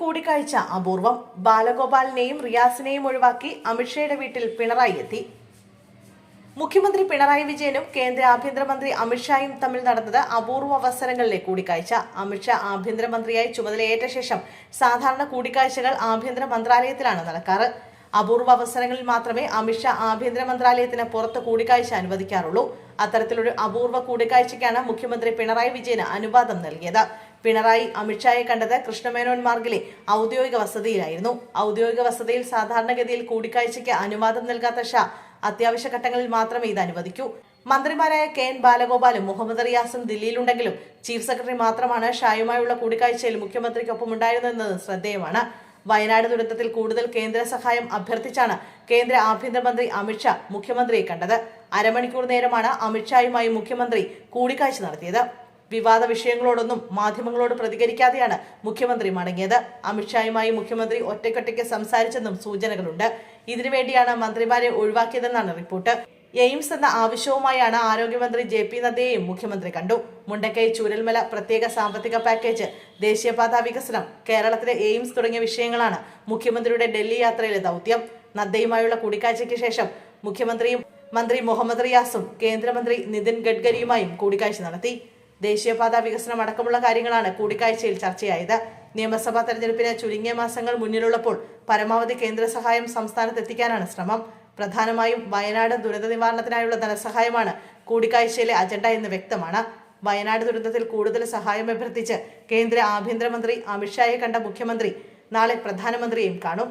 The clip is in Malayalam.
കൂടിക്കാഴ്ച അപൂർവം. ബാലഗോപാലിനെയും റിയാസിനെയും ഒഴിവാക്കി അമിത്ഷയുടെ വീട്ടിൽ പിണറായി എത്തി. മുഖ്യമന്ത്രി പിണറായി വിജയനും കേന്ദ്ര ആഭ്യന്തരമന്ത്രി അമിത്ഷായും തമ്മിൽ നടന്നത് അപൂർവ അവസരങ്ങളിലെ കൂടിക്കാഴ്ച. അമിത്ഷാ ആഭ്യന്തരമന്ത്രിയായി ചുമതലയേറ്റ ശേഷം സാധാരണ കൂടിക്കാഴ്ചകൾ ആഭ്യന്തര മന്ത്രാലയത്തിലാണ് നടക്കാറ്. അപൂർവ അവസരങ്ങളിൽ മാത്രമേ അമിത്ഷാ ആഭ്യന്തര മന്ത്രാലയത്തിന് പുറത്ത് കൂടിക്കാഴ്ച അനുവദിക്കാറുള്ളൂ. അത്തരത്തിലൊരു അപൂർവ കൂടിക്കാഴ്ചയ്ക്കാണ് മുഖ്യമന്ത്രി പിണറായി വിജയന് അനുവാദം നൽകിയത്. പിണറായി അമിത്ഷായെ കണ്ടത് കൃഷ്ണമേനോൻ മാർഗിലെ ഔദ്യോഗിക വസതിയിലായിരുന്നു. ഔദ്യോഗിക വസതിയിൽ സാധാരണഗതിയിൽ കൂടിക്കാഴ്ചയ്ക്ക് അനുവാദം നൽകാത്ത ഷാ അത്യാവശ്യ ഘട്ടങ്ങളിൽ മാത്രമേ ഇത് അനുവദിക്കൂ. മന്ത്രിമാരായ കെ എൻ ബാലഗോപാലും മുഹമ്മദ് റിയാസും ദില്ലിയിലുണ്ടെങ്കിലും ചീഫ് സെക്രട്ടറി മാത്രമാണ് ഷായുമായുള്ള കൂടിക്കാഴ്ചയിൽ മുഖ്യമന്ത്രിക്കൊപ്പം ഉണ്ടായിരുന്നതെന്നത് ശ്രദ്ധേയമാണ്. വയനാട് ദുരന്തത്തിൽ കൂടുതൽ കേന്ദ്ര സഹായം അഭ്യർത്ഥിച്ചാണ് കേന്ദ്ര ആഭ്യന്തരമന്ത്രി അമിത്ഷാ മുഖ്യമന്ത്രിയെ കണ്ടത്. അരമണിക്കൂർ നേരമാണ് അമിത്ഷായുമായി മുഖ്യമന്ത്രി കൂടിക്കാഴ്ച നടത്തിയത്. വിവാദ വിഷയങ്ങളോടൊന്നും മാധ്യമങ്ങളോട് പ്രതികരിക്കാതെയാണ് മുഖ്യമന്ത്രി മടങ്ങിയത്. അമിത്ഷായുമായി മുഖ്യമന്ത്രി ഒറ്റയ്ക്കൊറ്റയ്ക്ക് സംസാരിച്ചെന്നും സൂചനകളുണ്ട്. ഇതിനുവേണ്ടിയാണ് മന്ത്രിമാരെ ഒഴിവാക്കിയതെന്നാണ് റിപ്പോർട്ട്. എയിംസ് എന്ന ആവശ്യവുമായാണ് ആരോഗ്യമന്ത്രി ജെ പി നദ്ദയെയും മുഖ്യമന്ത്രി കണ്ടു. മുണ്ടക്കൈ ചൂരൽമല പ്രത്യേക സാമ്പത്തിക പാക്കേജ് ദേശീയപാതാ വികസനം കേരളത്തിലെ എയിംസ് തുടങ്ങിയ വിഷയങ്ങളാണ് മുഖ്യമന്ത്രിയുടെ ഡൽഹി യാത്രയിലെ ദൗത്യം. നദ്ദയുമായുള്ള കൂടിക്കാഴ്ചയ്ക്ക് ശേഷം മുഖ്യമന്ത്രിയും മന്ത്രി മുഹമ്മദ് റിയാസും കേന്ദ്രമന്ത്രി നിതിൻ ഗഡ്കരിയുമായും കൂടിക്കാഴ്ച നടത്തി. ദേശീയപാതാ വികസനം അടക്കമുള്ള കാര്യങ്ങളാണ് കൂടിക്കാഴ്ചയിൽ ചർച്ചയായത്. നിയമസഭാ തെരഞ്ഞെടുപ്പിന് ചുരുങ്ങിയ മാസങ്ങൾ മുന്നിലുള്ളപ്പോൾ പരമാവധി കേന്ദ്ര സഹായം സംസ്ഥാനത്ത് എത്തിക്കാനാണ് ശ്രമം. പ്രധാനമായും വയനാട് ദുരന്ത നിവാരണത്തിനായുള്ള ധനസഹായമാണ് കൂടിക്കാഴ്ചയിലെ അജണ്ട എന്ന് വ്യക്തമാണ്. വയനാട് ദുരന്തത്തിൽ കൂടുതൽ സഹായം അഭ്യർത്ഥിച്ച് കേന്ദ്ര ആഭ്യന്തരമന്ത്രി അമിത്ഷായെ കണ്ട മുഖ്യമന്ത്രി നാളെ പ്രധാനമന്ത്രിയെയും കാണും.